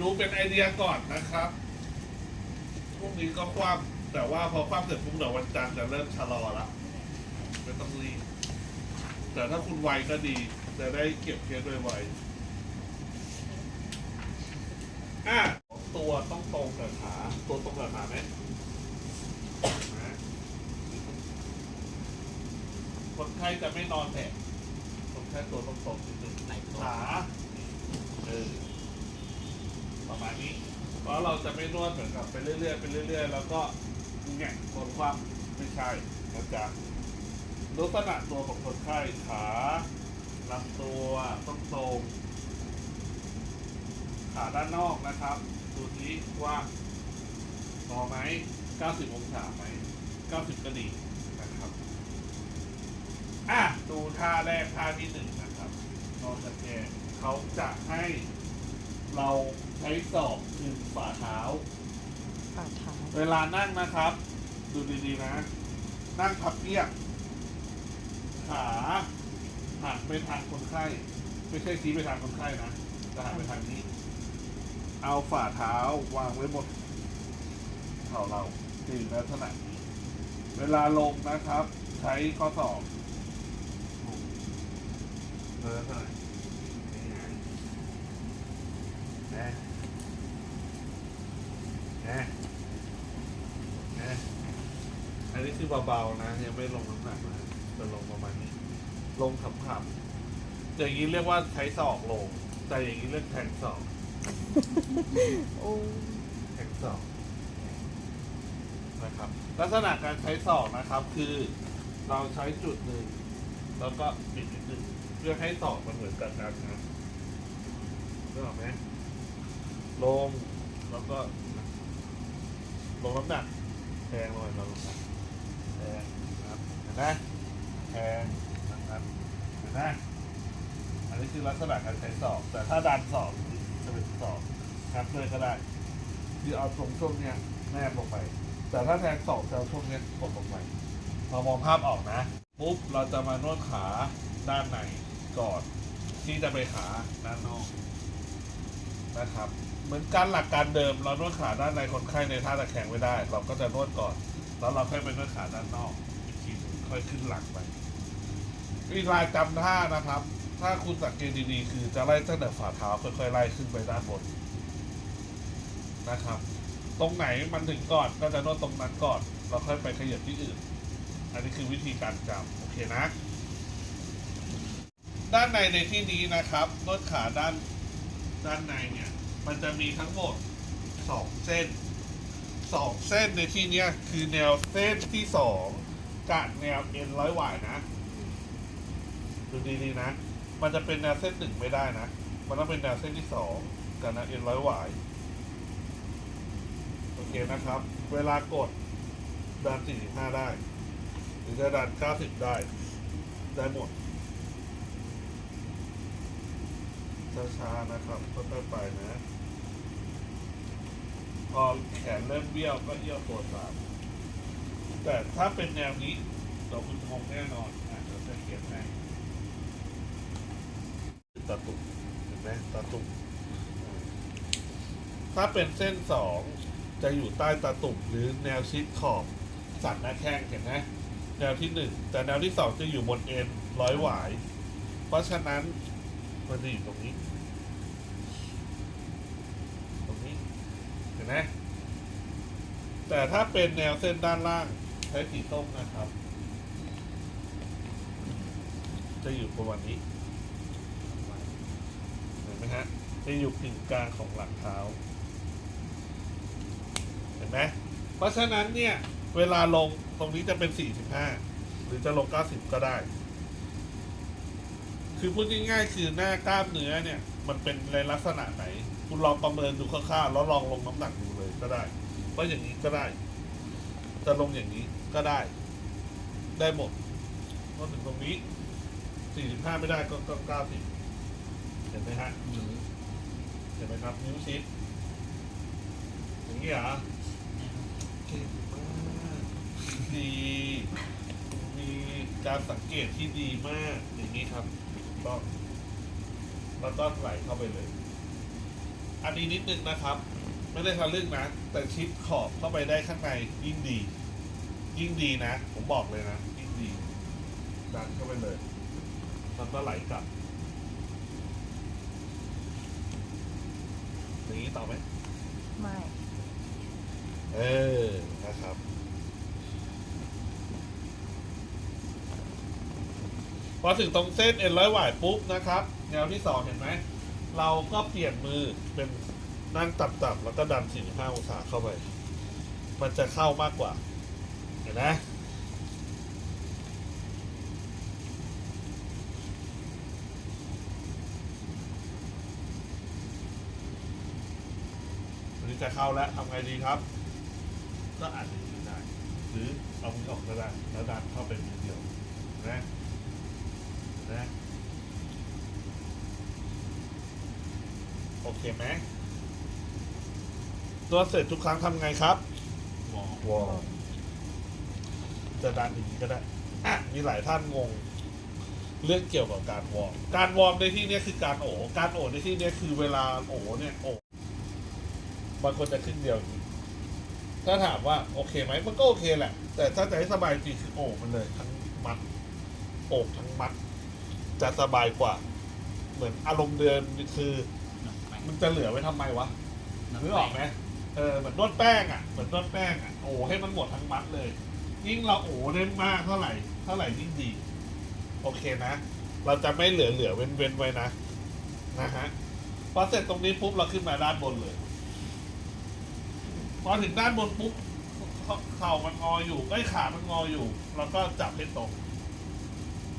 ดูเป็นไอเดียก่อนนะครับพรุ่งนี้ก็คว่ำแต่ว่าพอคว่ำเสร็จปุ๊บเดี๋ยววันจันทร์จะเริ่มชะลอละไม่ต้องรีบแต่ถ้าคุณไวก็ดี จะได้เก็บเคสด้วยไวอะตัวต้องตรงกับขาตัวตรงกับขาไหมคนไข้จะไม่นอนแผลคนไข้ตัวต้องตรงนิดนึงไหนขาเออ ประมาณนี้ เพราะเราจะไม่นวดเหมือนกับไปเรื่อยๆไปเรื่อยๆ แล้วก็แงะคนความไม่ใช่นะจ๊ะลักษณะตัวของคนไข้ขาลำตัวต้องตรงขาด้านนอกนะครับ ดูนี้ว่าพอไหม 90 องศาไหม 90 ก็ดีนะครับ อะ ดูท่าแรกท่าที่หนึ่งนะครับนอกจากแกเขาจะให้ เราใช้ศอกดึงฝ่าเท้า ฝ่าเท้าเวลานั่งนะครับ ดูดีๆนะ นั่งพับเพียบขาหันไปทางคนไข้ ไม่ใช่ชี้ไปทางคนไข้นะแต่หันไปทางนี้ เอาฝ่าเท้าวางไว้บนเข่าเราตีนลักษณะนี้เวลาลงนะครับ ใช้ข้อศอกเออเท่าไหร่นี่ไงแน่แน่แน่อันนี้ คือเบาๆนะ ยังไม่ลงน้ำหนักนะจะลงประมาณนี้ ลงขับๆอย่างนี้เรียกว่าใช้ศอกลง แต่อย่างนี้เรียกแทงศอกโอ้แทงศอกนะครับ ลักษณะการใช้ศอกนะครับ คือเราใช้จุดหนึ่งแล้วก็ปิดนิดหนึ่งเพื่อให้ศอกมันเหมือนกันกันนะนึกออกไหมลงแล้วก็ลงน้ำหนักแทงลงไปลงน้ำหนัก นะครับเห็นไหมแทงนะครับเห็นไหมอันนี้คือลักษณะการใช้ศอกแต่ถ้าดันศอกจะเป็นศอกครับเลยก็ได้ที่เอาตรงช่วงเนี้ยแนบลงไป แต่ถ้าแทงศอกจะเอาช่วงเนี้ยกดลงไปเรามองภาพออกนะปุ๊บเราจะมานวดขาด้านในก่อนที่จะไปขาด้านนอกนะครับ เหมือนกันหลักการเดิม เรานวดขาด้านในคนไข้ในท่าตะแคงไว้ได้ เราก็จะนวดก่อน แล้วเราค่อยไปนวดขาด้านนอกอีกทีหนึงค่อยขึ้นหลังไปวิธีลายจำท่านะครับ ถ้าคุณสังเกตดีๆ คือจะไล่ตั้งแต่ฝ่าเท้าค่อยๆไล่ขึ้นไปด้านบนนะครับ ตรงไหนมันถึงก่อนก็จะนวดตรงนั้นก่อนเราค่อยไปขยับที่อื่น อันนี้คือวิธีการจำโอเคนะ ด้านในในที่นี้นะครับนวดขาด้านด้านในเนี่ย มันจะมีทั้งหมดสองเส้น สองเส้นในที่เนี้ยคือแนวเส้นที่สองกับแนวเอ็นร้อยหวายนะ ดูดีๆนะ มันจะเป็นแนวเส้นหนึ่งไม่ได้นะ มันต้องเป็นแนวเส้นที่สองกับแนวเอ็นร้อยหวายโอเคนะครับ เวลากดดัน45ได้ หรือจะดัน90ได้ ได้หมดช้าๆนะครับค่อยๆไปนะ พอแขนเริ่มเบี้ยวก็เอี้ยวตัวตามแต่ถ้าเป็นแนวนี้เราคุณคงแน่นอนอะเราจะเขียนให้ตะตุกเห็นไหมตะตุก ถ้าเป็นเส้นสองจะอยู่ใต้ตะตุ่มหรือแนวชิดขอบสันหน้าแข้งเห็นไหมแนวที่หนึ่งแต่แนวที่สองจะอยู่บนเอ็นร้อยหวาย เพราะฉะนั้นมันจะอยู่ตรงนี้ ตรงนี้ เห็ นไหมแต่ถ้าเป็นแนวเส้นด้านล่างใช้สีส้มนะครับ จะอยู่ประมาณนี้เห็นไหมฮะจะอยู่กึ่งกลางของหลังเท้า เห็นไหมเพราะฉะนั้นเนี่ยเวลาลงตรงนี้จะเป็น 45 หรือจะลง 90 ก็ได้ คือพูดง่ายๆคือหน้ากล้ามเนื้อเนี่ย มันเป็นในลักษณะไหน คุณลองประเมินดูคร่าวๆแล้วลองลงน้ำหนักดูเลยก็ได้ว่าอย่างนี้ก็ได้ จะลงอย่างนี้ก็ได้ ได้หมดก็ถึงตรงนี้ 45 ไม่ได้ก็ก็90เห็นไหมฮะเห็นไหมครับนิ้วชิดอย่างนี้เหรอเก่งมากดีมีการสังเกตที่ดีมากอย่างนี้ครับถูกต้องแล้วก็ไหลเข้าไปเลย อันนี้นิดนึงนะครับ ไม่ได้ทะลึ่งนะ แต่ชิดขอบเข้าไปได้ข้างในยิ่งดี ยิ่งดีนะ ผมบอกเลยนะ ยิ่งดีดันเข้าไปเลยมันก็ไหลกลับอย่างนี้ต่อไหมไม่ เออ นะครับ พอถึงตรงเส้นเอ็นร้อยหวายปุ๊บนะครับ แนวที่สองเห็นไหม เราก็เปลี่ยนมือเป็นนั่งต่ำๆแล้วก็ดัน 45 องศาเข้าไป มันจะเข้ามากกว่า เห็นไหมอันนี้จะเข้าแล้วทำไงดีครับ ก็อาจจะยืนได้ หรือเอามือออกก็ได้แล้วดันเข้าไปมือเดียวนไหมเห็นไหมโอ เคไหมตัวเสร็จทุกครั้งทำไงครับวอวอจะดันอย่างนี้ก็ได้อะมีหลายท่านงง เรื่องเกี่ยวกับการวอร์มการวอร์มในที่นี้คือการโอบการโอบในที่นี้คือเวลาโอบเนี่ยโอบบางคนจะขึ้นเดียวอย่างนี้ถ้าถามว่าโอเคไหมมันก็โอเคแหละ แต่ถ้าจะให้สบายจริงคือโอบมันเลย ทั้งมัดโอบทั้งมัด จะสบายกว่า เหมือนอารมณ์เดิมคือ มันจะเหลือไว้ทำไมวะนึกออกไหมเออเหมือนนวดแป้งอะเหมือนนวดแป้งอะโอ้ให้มันหมดทั้งมัดเลย ยิ่งเราโอ้ได้มากเท่าไหร่เท่าไหร่ยิ่งดี โอเคนะ เราจะไม่เหลือเหลือเว้นเว้นไว้นะนะฮะพอเสร็จตรงนี้ปุ๊บเราขึ้นมาด้านบนเลย พอถึงด้านบนปุ๊บเข่ามันงออยู่ไอ้ยขามันงออยู่ เราก็จับให้ตรง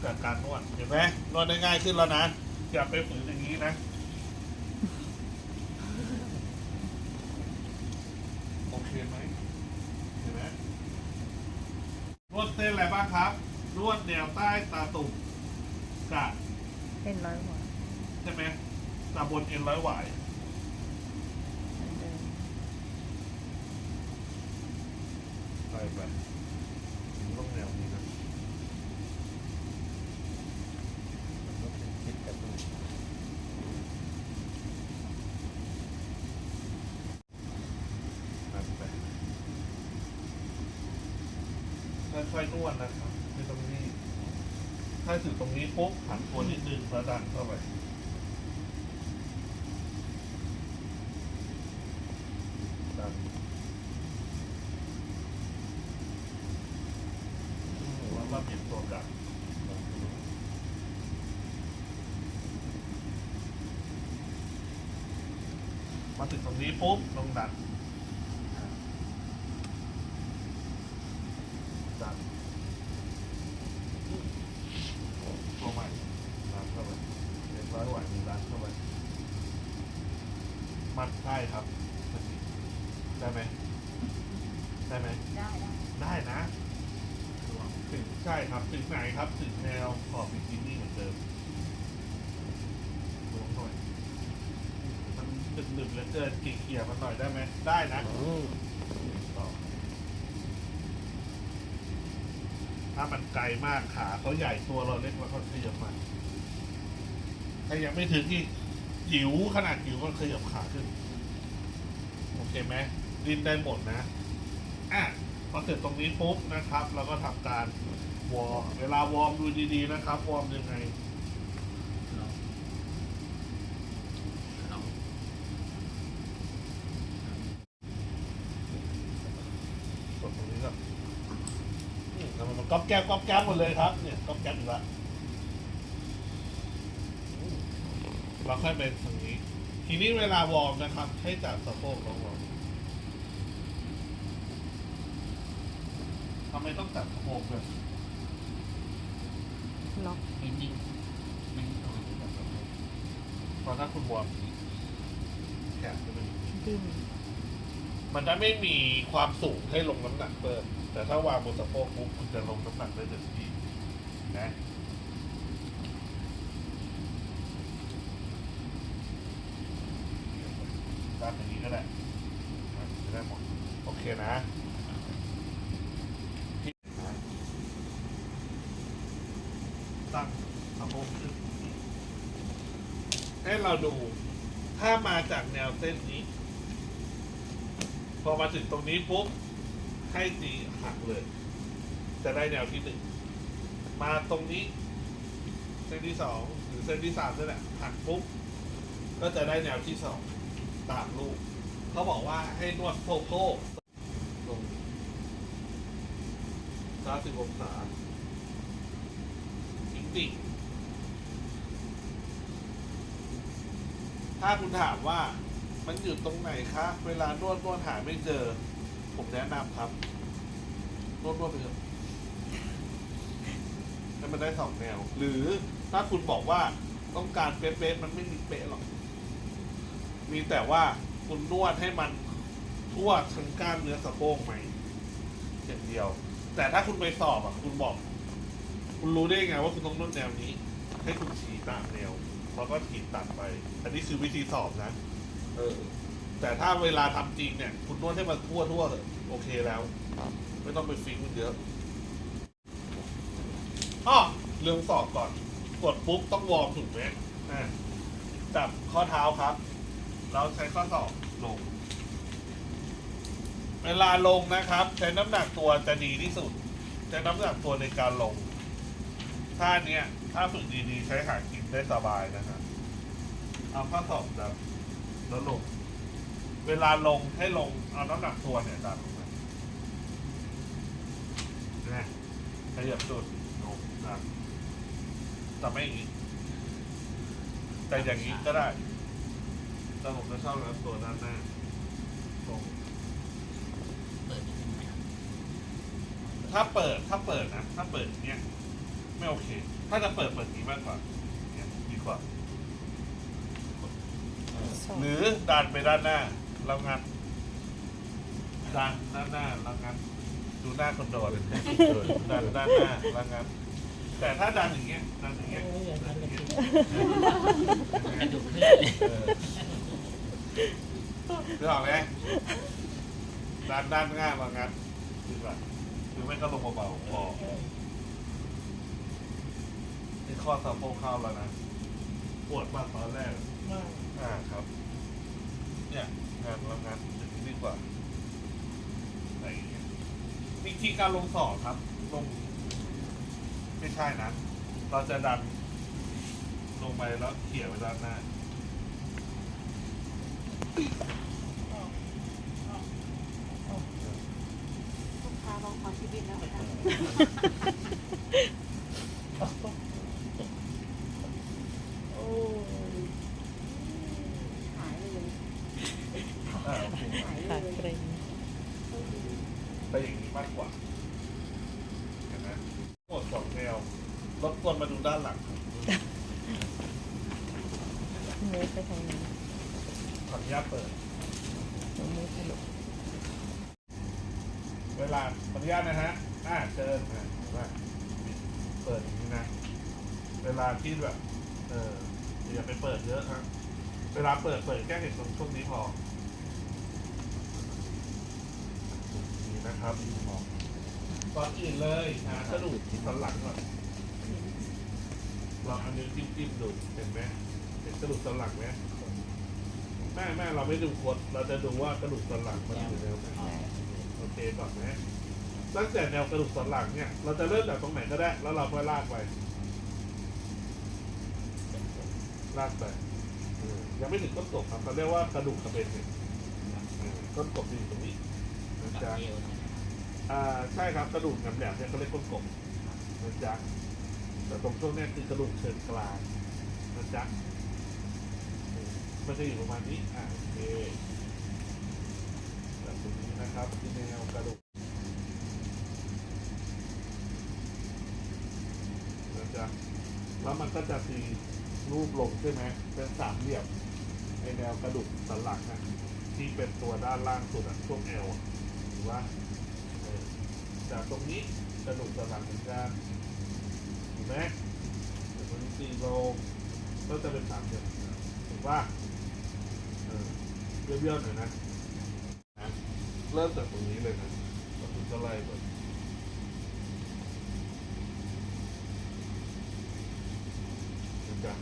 กับการนวดเห็นไหมนวดได้ง่ายขึ้นแล้วนะอย่าไปฝืนอย่างนี้นะ โอเคไหมเห็นไหมนวดเส้นอะไรบ้างครับนวดแนวใต้ตาตุ่มกับเป็นร้อยหัวใช่ไหมตาบนเอ็นร้อยหวายเหมือนเดิม ไปไปถึงต้องแนวนี้นะนั่นไปค่อยๆน วดนะครับไม่ต้องรีบถ้าถึงตรงนี้ปุ๊บหันตัวนิดนึงแล้วดันเข้าไปดันว่าว่าเปลี่ยนตัวกลับมาถึงตรงนี้ปุ๊บลงดันดันตัวใหม่ดันเข้าไปเรียบร้อยไหวหนึ่งดันเข้าไปมัดได้ครับได้ไหมได้ไหม ได้ได้ ได้นะ ถึงใช่ครับ ถึงไหนครับ ถึงแนวขอบบิกินี่เหมือนเดิมลงหน่อย มันดึกดึกๆเหลือเกินกี่เขี่ยมันหน่อยได้ไหมได้นะถ้ามันไกลมากขาเขาใหญ่ตัวเราเล็กแล้วเขาขยับมาถ้ายังไม่ถึงที่จิ๋วขนาดจิ๋วก็ขยับขาขึ้น โอเคไหมดิ้นได้หมดนะอะพอเสร็จตรงนี้ปุ๊บนะครับ เราก็ทำการวอร์มเวลาวอร์มดูดีๆนะครับวอร์มยังไง กดตรงนี้ก่อนนี่ทำไมมัน ก๊อบแก๊บก๊อบแก๊บหมดเลยครับ เนี่ยก๊อบแก๊บอีกและอืมเราค่อยไปทางนี้ ทีนี้เวลาวอร์มนะครับ ให้จับสะโพกลงลงทำไมต้องจับสะโพกด้วยล็อกไม่นิ่งไม่นิ่งตรงนั้นจับสะโพกเพราะถ้าคุณวอร์มอย่างนี้แขนจะเป็นอย่างนี้ดิ้นมันจะไม่มีความสูงให้ลงน้ำหนักเพิ่ม แต่ถ้าวางบนสะโพกปุ๊บคุณจะลงน้ำหนักได้เต็มที่นะด้านอย่างนี้ก็ได้จะได้หมดโอเคนะตั้งสะโพกขึ้นให้เราดูถ้ามาจากแนวเส้นนี้ พอมาถึงตรงนี้ปุ๊บให้ตี หักเลย จะได้แนวที่หนึ่งมาตรงนี้ เส้นที่สองหรือเส้นที่สามนั่แหละหักปุ๊บก็จะได้แนวที่สองตามรูปเขาบอกว่าให้นวดโฟโก้ลงสาสิบองศาจริงๆถ้าคุณถามว่ามันอยู่ตรงไหนคะ เวลานวดนวดหาไม่เจอ ผมแนะนำครับ นวดนวดไปเถอะให้มันได้สองแนว หรือถ้าคุณบอกว่าต้องการเป๊ะๆมันไม่มีเป๊ะหรอก มีแต่ว่าคุณนวดให้มันทั่วทั้งกล้ามเนื้อสะโพกไหมอย่างเดียว แต่ถ้าคุณไปสอบอะ คุณบอก คุณรู้ได้ไงว่าคุณต้องนวดแนวนี้ ให้คุณฉีตามแนวแล้วก็ขีดตัดไป อันนี้คือวิธีสอบนะ เออ แต่ถ้าเวลาทำจริงเนี่ย คุณนวดให้มันทั่วทั่วๆเลยโอเคแล้ว ไม่ต้องไปฟิกมันเยอะอ้อเรื่องสอบก่อน กดปุ๊บต้องวอร์มถูกไหมอ่จับข้อเท้าครับเราใช้ข้อศอกลง เวลาลงนะครับ ใช้น้ำหนักตัวจะดีที่สุด ใช้น้ำหนักตัวในการลง ท่าเนี้ย ถ้าฝึกดีๆ ใช้หากินได้สบายนะครับเอาข้อศอกจับแล้วลง เวลาลงให้ลงเอาน้ำหนักตัวเนี่ยดันลงมาเนี่ยขยับสุดลงดันแต่ไม่อย่างนี้ แต่อย่างนี้ก็ได้แต่ผมจะชอบน้ำตัวด้านหน้าตรงเปิดนิดนึงไหมครับถ้าเปิดถ้าเปิดนะถ้าเปิดเนี้ยไม่โอเค ถ้าจะเปิดเปิดนี้มากกว่าเนี่ยดีกว่าสองหรือดันไปด้านหน้าแล้วงัดดันด้านหน้าแล้วงัด ดูหน้าคนโดนดันด้านหน้าแล้วงัดแต่ถ้าดันอย่างเงี้ยดันอย่างเงี้ยดันอย่างเงี้ยกระดูกเคลื่อนเลยเออคือออกไหมดันด้านหน้าแล้วงัดดีกว่าหรือไม่ก็ลงเบาๆพอที่ข้อสะโพกเข้าแล้วนะปวดมากตอนแรกอ่าครับ เนี่ยงานแล้วงานอย่างนี้ดีกว่าอะไรอย่างเงี้ย วิธีการลงสอบครับ ลง ไม่ใช่นะ เราจะดัน ลงไปแล้วเขี่ยไปด้านหน้า ลูกค้าลองขอชีวิตแล้วนะโอ้ยหายเลย อ่าโอเค หายเล ขาย เกรง ไปอย่างนี้มากกว่าเห็นไหมหมดสองแนวรบกวนมาดูด้านหลังครับ เมตรไปทางนี้ ขออนุญาตเปิด หนูมือทะลุ เวลาขออนุญาตนะฮะอ่าเชิญนะเห็นปะเปิดอย่างนี้นะ เวลาที่แบบ เอออย่าไปเปิดเยอะครับเวลาเปิดเปิดแค่เห็นตรงช่วงนี้พอนี่นะครับก่อนอื่นเลยหากระดูกสันหลังก่อนลองเอานิ้วจิ้มจิ้มๆดูเห็นไหมเห็นกระดูกสันหลังไหมแม่แม่เราไม่ดูคนเราจะดูว่ากระดูกสันหลังมันอยู่แนวไหน เคก่อนนะตั้งแต่แนวกระดูกสันหลังเนี่ย เราจะเริ่มจากตรงไหนก็ได้ แล้วเราค่อยลากไป ลากไปยังไม่ถึงต้นกบครับเขาเรียกว่ากระดูกกระเบนเนี่ยต้นกบอยู่ตรงนี้นะจ๊ะอ่าใช่ครับกระดูกแหลมๆเนี่ยเขาเรียกต้นกบนะจ๊ะแต่ตรงช่วงนี้คือกระดูกเชิงกลางนะจ๊ะมันจะอยู่ประมาณนี้อ่าโอเค นะครับที่แนวกระดูกนะจ๊ะแล้วมันก็จะตีรูปลงใช่ไหมเป็นสามเหลี่ยมในแนวกระดูกสันหลังอะที่เป็นตัวด้านล่างสุดช่วงเอวหรือว่าจากตรงนี้กระดูกสันหลังเหมือนกันเห็นไหมแต่ตรงนี้ตีลงก็จะเป็นสามเหลี่ยมถูกป่ะเออเบี้ยวๆหน่อยนะ เริ่มจากตรงนี้เลยนะแล้วคุณก็ไล่ไปนะจ๊ะ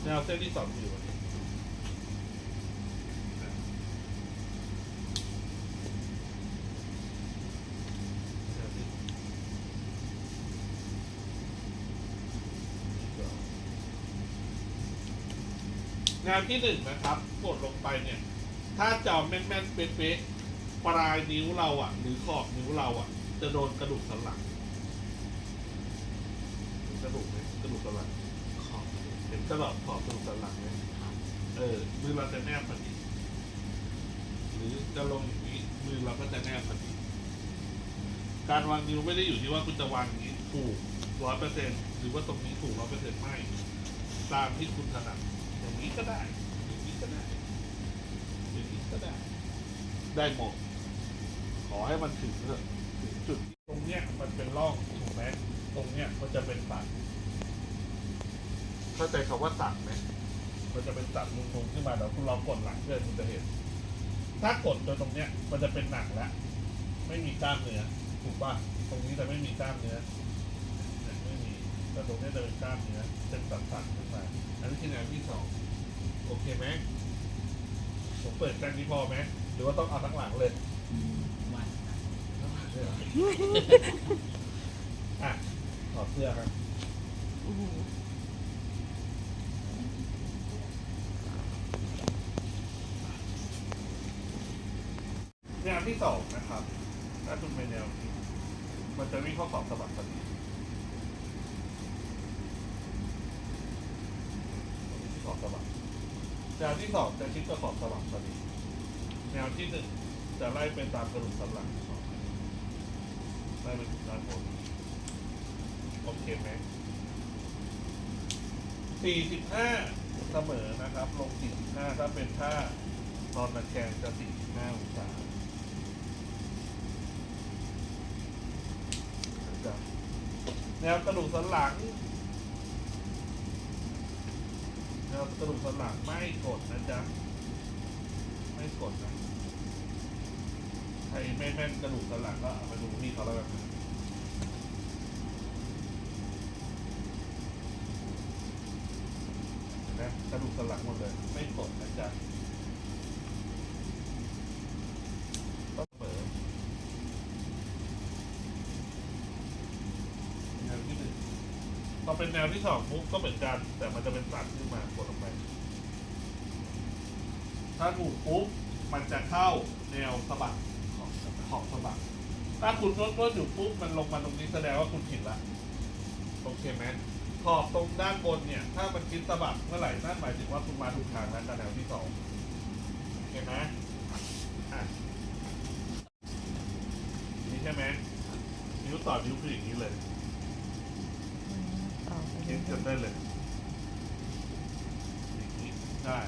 เจแนวเส้นที่สองอยู่นะงานที่หนึ่งนะครับ กดลงไปเนี่ย ถ้าจอมแม่นๆเป๊ะๆปลายนิ้วเราอะ หรือขอบนิ้วเราอะ จะโดนกระดูกสันหลังเห็นกระดูกไหมกระดูกสันหลังขอบเห็นกระดอกขอบกระดูกสันหลังไหมเออมือเราจะแนบพอดีหรือจะลงอย่างนี้มือเราก็จะแนบพอดีการวางนิ้วไม่ได้อยู่ที่ว่าคุณจะวางอย่างนี้ถูกร้อยเปอร์เซ็นต์หรือว่าตรงนี้ถูกร้อยเปอร์เซ็นต์ไม่ ตามที่คุณถนัดอย่างนี้ก็ได้ อย่างนี้ก็ได้ อย่างนี้ ก็ได้ ได้หมด ขอให้มันถึงเถอะถึงจุด ตรงเนี้ยมันเป็นร่องถูกไหมตรงเนี้ยมันจะเป็นสันเข้าใจคำว่าสันไหมมันจะเป็นสันนุงๆขึ้นมาแล้วคุณลองกดหลังเพื่อนคุณจะเห็น ถ้ากดจนตรงเนี้ยมันจะเป็นหนังแล้วไม่มีกล้ามเนื้อถูกป่ะตรงนี้จะไม่มีกล้ามเนื้อเนี่ยไม่มีแต่ตรงเนี้ยจะเป็นกล้ามเนื้อเป็นสันๆขึ้นมาอันนี้คือแนวที่สองโอเคไหม ผมเปิดแค่นี้พอไหมหรือว่าต้องเอาทั้งหลังเลยอืมวันครับอะถอดเสื้อครับอืมแนวที่สองนะครับถ้าคุณเป็นแนวนี้มันจะวิ่งเข้าขอบสะบักพอดีขอบสะบัก แนวที่สองจะชิดกับขอบสะบักพอดีแนวที่หนึ่งจะไล่เป็นตามกระดูกสันหลังไล่ไปถึงด้านบนโอเคไหมสี่สิบห้าเสมอนะครับ ลงสี่สิบห้าถ้าเป็นท่านอนตะแคงจะสี่สิบห้าองศาแนวกระดูกสันหลัง แนวกระดูกสลักไม่กดนะจ๊ะ ไม่กดนะใครไม่แม่นกระดูกสลักก็เอาไปดูพี่เขาแล้วกันนะกระดูกสลักหมดเลย ไม่กดนะจ๊ะต้องเปิด แนวที่หนึ่งพอ เป็นแนวที่สองปุ๊บก็เหมือนกัน แต่มันจะเป็นสันขึ้นมากดลงไป ถ้าถูกปุ๊บมันจะเข้าแนวสะบักของขอบสะบักถ้าคุณนวดนวดอยู่ปุ๊บมันลงมาตรงนี้แสดงว่าคุณผิดละโอเคไหมขอบตรงด้านบนเนี่ย ถ้ามันคิดสะบักเมื่อไหร่นั่นหมายถึงว่าคุณมาถูกทางแล้วกับแนวที่สองโอเคไหมอะนี่ใช่ไหมนิ้วต่อนิ้วคืออย่างนี้เลย เช็คกันได้เลยอย่างนี้ได้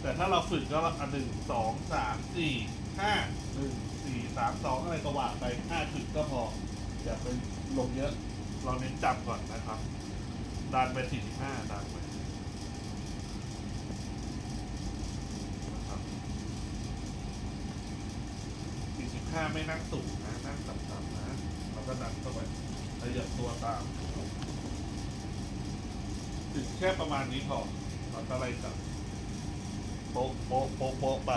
แต่ถ้าเราฝึกก็อันหนึ่งสองสามสี่ห้าหนึ่งสี่สามสองอะไรก็ว่าไปห้าจุดก็พอ อย่าไปลงเยอะ เราเน้นจับก่อนนะครับดันไปสี่สิบห้าดันไปนะครับสี่สิบห้าไม่นั่งสูงนะ นั่งต่ำๆนะ เราก็ดันเข้าไปขยับตัวตาม ถึงแค่ประมาณนี้พอเราก็ไล่จับโป๊ะโป๊ะโป๊ะโป๊ะไป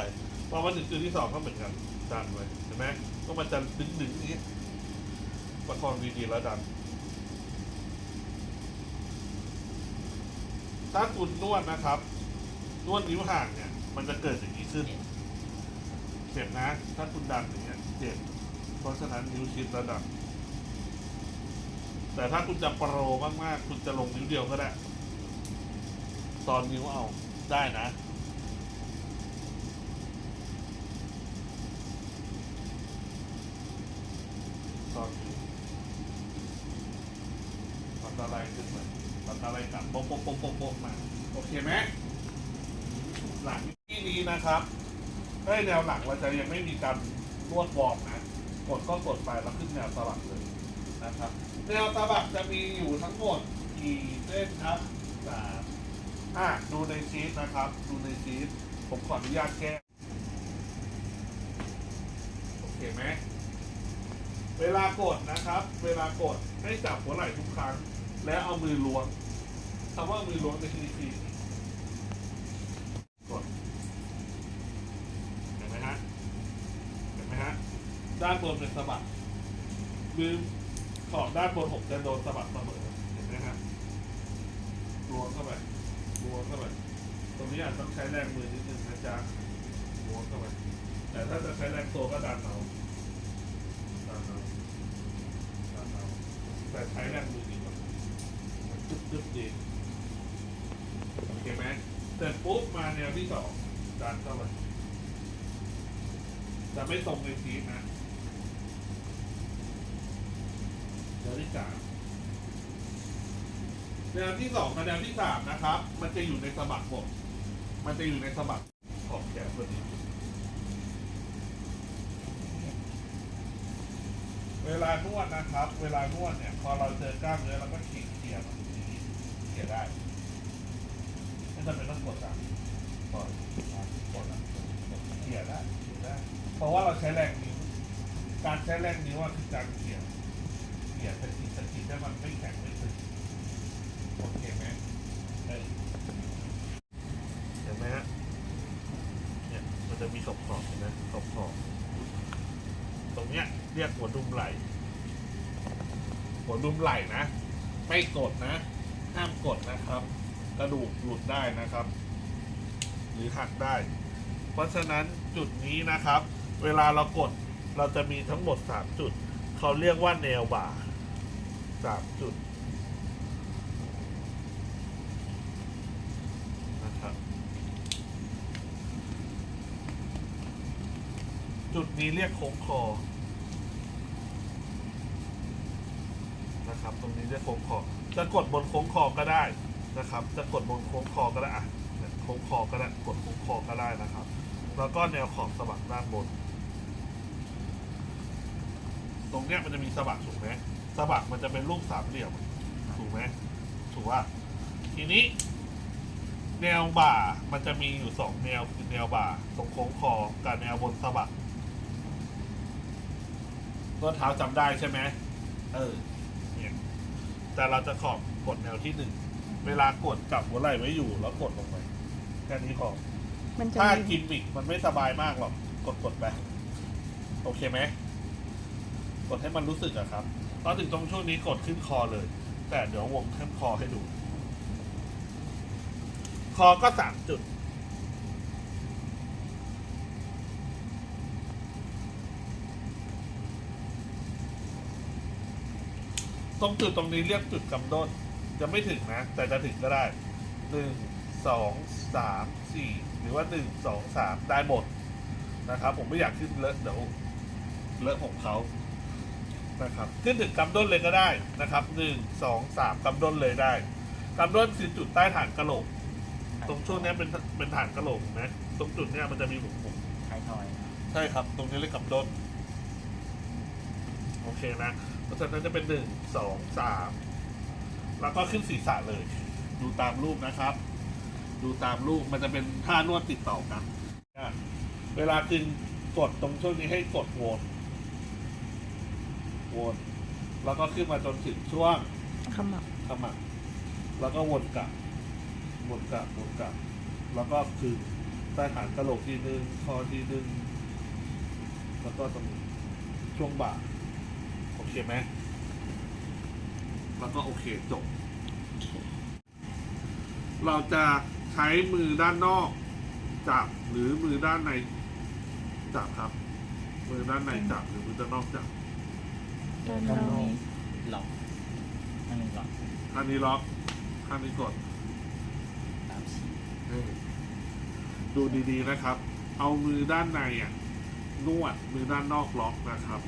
พอมาถึงจุดที่สองก็เหมือนกันดันไว้เห็นไหมก็มันจะดึงดึงอย่างนี้ประคองดีๆแล้วดัน ถ้าคุณนวดนะครับ นวดนิ้วห่างเนี่ย มันจะเกิดอย่างนี้ขึ้นเจ็บนะ ถ้าคุณดันอย่างเงี้ยเจ็บเพราะฉะนั้นนิ้วชิดแล้วดันแต่ถ้าคุณจะโปรมากๆ คุณจะลงนิ้วเดียวก็ได้ ตอนนิ้วเอาได้นะตอนนิ้วตอนตะไลขึ้นมาตอนตะไลกลับโป๊ะโป๊ะโป๊ะโป๊ะโป๊ะมา โอเคไหมหลังที่นี้นะครับเอ้ยแนวหลังเราจะยังไม่มีการนวดวอร์มนะ กดก็กดไปแล้วขึ้นแนวสลับเลยนะครับ แนวตะบักจะมีอยู่ทั้งหมดกี่เส้นครับสาม อะดูในซีดนะครับ ดูในซีดผมขออนุญาตแก้โอเคไหมเวลากดนะครับ เวลากดให้จับหัวไหล่ทุกครั้ง และเอามือล้วงคำว่ามือล้วงในที่นี้กดเห็นไหมฮะเห็นไหมฮะด้านบนเป็นสะบัดมือขอบด้านบนผมจะโดนสะบัดเสมอเห็นไหมฮะล้วงเข้าไป รวงเข้าไปตรงนี้อาจต้องใช้แรงมือนิดนึงนะจ๊ะรวงเข้าไปแต่ถ้าจะใช้แรงตัวก็ดันเอาดันเอาดันเอาแต่ใช้แรงมือดีกว่ามันตึ๊บตึ๊บดีโอเคไหมเสร็จปุ๊บมาแนวที่สองดันเข้าไปจะไม่ตรงในทีนะแนวที่สาม แนวที่สองกับแนวที่สามนะครับ มันจะอยู่ในสะบักหมดมันจะอยู่ในสะบักของแขนตัวนี้ เวลานวดนะครับ เวลานวดเนี่ย พอเราเจอกล้ามเนื้อเราก็เขี่ยเขี่ยมันเขี่ยได้ไม่จำเป็นต้องกดอะกดนะกดอะเขี่ยได้เขี่ยได้ เพราะว่าเราใช้แรงนิ้ว การใช้แรงนิ้วอะคือการเขี่ยเขี่ยสะกิดสกิดให้มันไม่แข็งไม่ ตึงโอเคไหมเห็นไหมฮะ เนี่ย มันจะมีขอบขอบเห็นไหมขอบขอบตรงเนี้ยเรียกหัวดุมไหล หัวดุมไหลนะ ไม่กดนะ ห้ามกดนะครับ กระดูกหลุดได้นะครับ หรือหักได้ เพราะฉะนั้นจุดนี้นะครับ เวลาเรากดเราจะมีทั้งหมด 3 จุด เขาเรียกว่าแนวบ่าสามจุดนะครับ จุดนี้เรียกโค้งคอนะครับ ตรงนี้เรียกโค้งคอ จะกดบนโค้งคอก็ได้นะครับ จะกดบนโค้งคอก็ได้อะโค้งคอก็ได้กดโค้งคอก็ได้นะครับ แล้วก็แนวขอบสะบักด้านบน ตรงเนี้ยมันจะมีสะบักถูกไหมสะบักมันจะเป็นรูปสามเหลี่ยมถูกไหมถูกว่าทีนี้ แนวบ่ามันจะมีอยู่สองแนวคือแนวบ่าตรงโค้งคอกับแนวบนสะบัก ตัวเท้าจำได้ใช่ไหมเออเนี่ยแต่เราจะขอบกดแนวที่หนึ่งเวลากดจับหัวไหล่ไว้อยู่แล้วกดลงไปแค่นี้พอมันจะถ้ามีกิมมิกมันไม่สบายมากหรอกกดกดไปโอเคไหมกดให้มันรู้สึกอะครับตอนถึงตรงช่วงนี้กดขึ้นคอเลย แต่เดี๋ยววงขึ้นคอให้ดู คอก็สามจุด ตรงจุดตรงนี้เรียกจุดกำด้น จะไม่ถึงนะ แต่จะถึงก็ได้หนึ่งสองสามสี่หรือว่าหนึ่งสองสามได้หมดนะครับ ผมไม่อยากขึ้นเลอะเดี๋ยวเลอะของเขานะครับ ขึ้นถึงกำด้นเลยก็ได้นะครับหนึ่งสองสามกำด้นเลยได้กำด้นคือจุดใต้ฐานกระโหลก ตรงช่วงเนี้ยเป็นเป็นฐานกระโหลกนะตรงจุดเนี้ยมันจะมีหมุมไทยทอยๆใช่ครับ ตรงนี้เรียกกำด้นโอเคนะ เพราะฉะนั้นจะเป็นหนึ่งสองสามแล้วก็ขึ้นศีรษะเลย ดูตามรูปนะครับ ดูตามรูปมันจะเป็นท่านวดติดต่อกันอะเวลาจึงกดตรงช่วงนี้ให้กดวนวนแล้วก็ขึ้นมาจนถึงช่วงขมับขมับแล้วก็วนกลับวนกลับวนกลับ แล้วก็คือใต้ฐานกระโหลกทีนึงคอทีนึงแล้วก็ตรงช่วงบ่าโอเคไหมแล้วก็โอเคจบ เราจะใช้มือด้านนอกจับหรือมือด้านในจับครับ มือด้านในจับหรือมือด้านนอกจับด้านนอกล็อกอันนี้ล็อกข้างนี้ล็อกข้างนี้กดตามสีดูดีๆนะครับ เอามือด้านในอะนวดมือด้านนอกล็อกนะครับ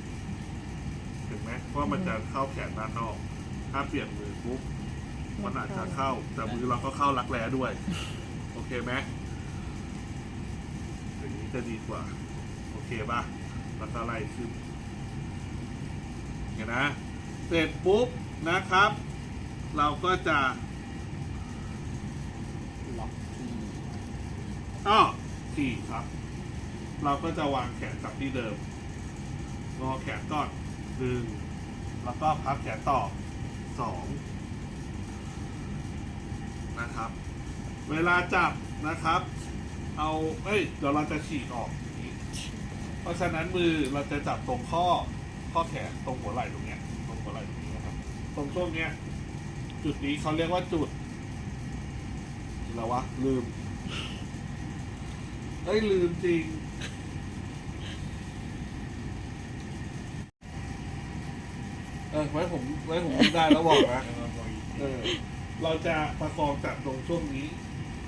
เห็นไหมว่ามันจะเข้าแขนด้านนอก ถ้าเปลี่ยนมือปุ๊บมันอาจจะเข้า แต่มือเราก็เข้ารักแร้ด้วย โอเคไหมอย่างนี้จะดีกว่า โอเคป่ะแล้วก็ไล่ขึ้นเห็นนะ เสร็จปุ๊บนะครับ เราก็จะล็อกที่อ้อสี่ครับ เราก็จะวางแขนกลับที่เดิม งอแขนก่อน หนึ่งแล้วก็พับแขนต่อสองนะครับ เวลาจับนะครับ เอาเอ้ยเดี๋ยวเราจะฉีกออก เพราะฉะนั้นมือเราจะจับตรงข้อข้อแขนตรงหัวไหล่ตรงเนี้ยตรงหัวไหล่ตรงนี้นะครับ ตรงช่วงเนี้ย จุดนี้เขาเรียกว่าจุดอะไรวะลืมเอ้ยลืมจริง ออไว้ผมไว้ผมนึกได้แล้วบอกนะเออเราจะประคองจากตรงช่วงนี้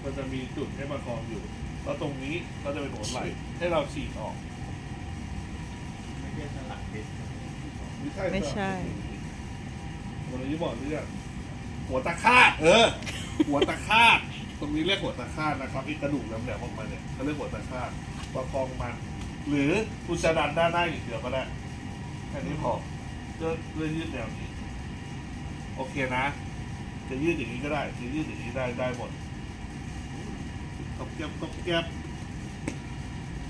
มันจะมีจุดให้ประคองอยู่ แล้วตรงนี้ก็จะเป็นหัวไหล่ให้เราฉีกออกไม่ใช่สลักเพชรไม่ใช่ไม่ใช่วันนี้บอกเรื่องหัวตะคาดเออ หัวตะคาดตรงนี้เรียกหัวตะคาดนะครับอีกกระดูกแหลมๆออกมาเนี่ยเขาเรียกหัวตะคาดประคองมัน หรือคุณจะดันด้านหน้าอย่างเดียวก็ได้แค่นี้พอ เพื่อเพื่อยืดแนวนี้ โอเคนะ จะยืดอย่างนี้ก็ได้ จะยืดอย่างนี้ได้ได้หมดตบเก็บตบเก็บ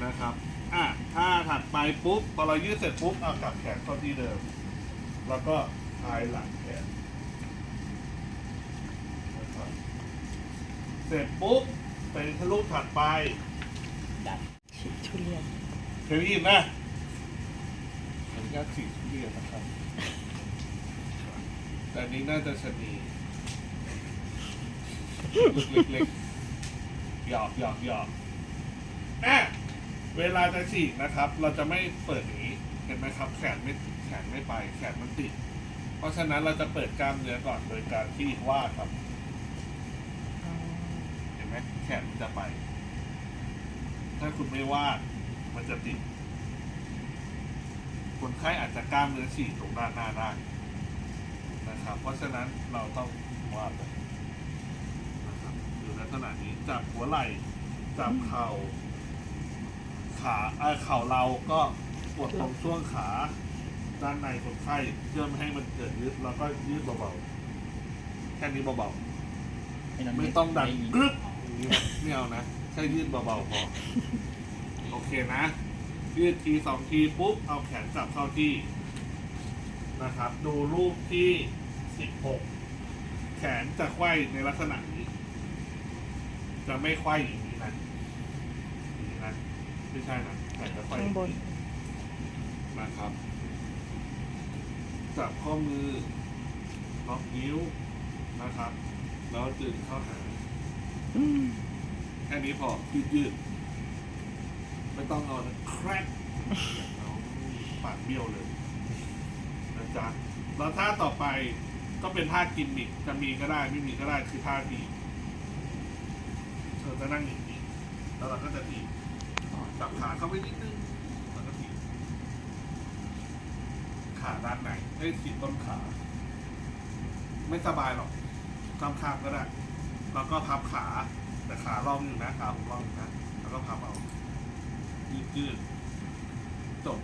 นะครับ อะถ้าถัดไปปุ๊บพอเรายืดเสร็จปุ๊บเอากลับแขนเข้าที่เดิม แล้วก็พายหลังแขนนะครับเสร็จปุ๊บเป็นทะลุถัดไปดัดฉีกทุเรียนเคยได้ยินนะขออนุญาตสีทุเรียนนะครับ แต่อันนี้น่าจะชะนีลูกเล็กๆหยอกหยอกหยอกอะเวลาจะฉีกนะครับ เราจะไม่เปิดอย่างนี้ เห็นไหมครับ แขนไม่แขนไม่ไป แขนมันติด เพราะฉะนั้นเราจะเปิดกล้ามเนื้อก่อนโดยการที่วาดครับ เห็นไหมแขนมันจะไป ถ้าคุณไม่วาด มันจะติด คนไข้อาจจะกล้ามเนื้อฉีกตรงด้านหน้าได้ นะครับ เพราะฉะนั้นเราต้องวาดแบบนะครับอยู่ลักษณะนี้จับหัวไหล่จับเข่า ขาเอ่อเข่าเราก็กดตรงช่วงขาด้านในคนไข้เพื่อไม่ให้มันเกิดยืดแล้วก็ยืดเบาๆแค่นี้เบาๆไม่ต้องดันกรึ๊บอย่างนี้นะไม่เอานะแค่ยืดเบาๆพอโอเคนะยืดทีสองทีปุ๊บเอาแขนจับเข้าที่ นะครับ ดูรูปที่สิบหกแขนจะไขว้ในลักษณะนี้ จะไม่ไขว้อย่างนี้นะอย่างนี้นะไม่ใช่นะแขนจะไขว้อข้างย่างบนนี้นะครับ จับข้อมือล็อกนิ้วนะครับ แล้วดึงเข้าหาอืมแค่นี้พอยืดยืดไม่ต้องเอาแครกเอาปากเบี้ยวเลย นะจ๊ะแล้วท่าต่อไปก็เป็นท่ากินมิกจะมีก็ได้ไม่มีก็ได้คือท่าดีเธอจะนั่งอย่างนี้แล้วเราก็จะดีจับขาเข้าไปนิดนึงแล้วก็ดีขาด้านในให้สีต้นขา ไม่สบายหรอกข้ามๆก็ได้แล้วก็พับขาแต่ขาล่องอยู่นะขาผมล่องอยู่นะแล้วก็พับเอายืดยืดจบ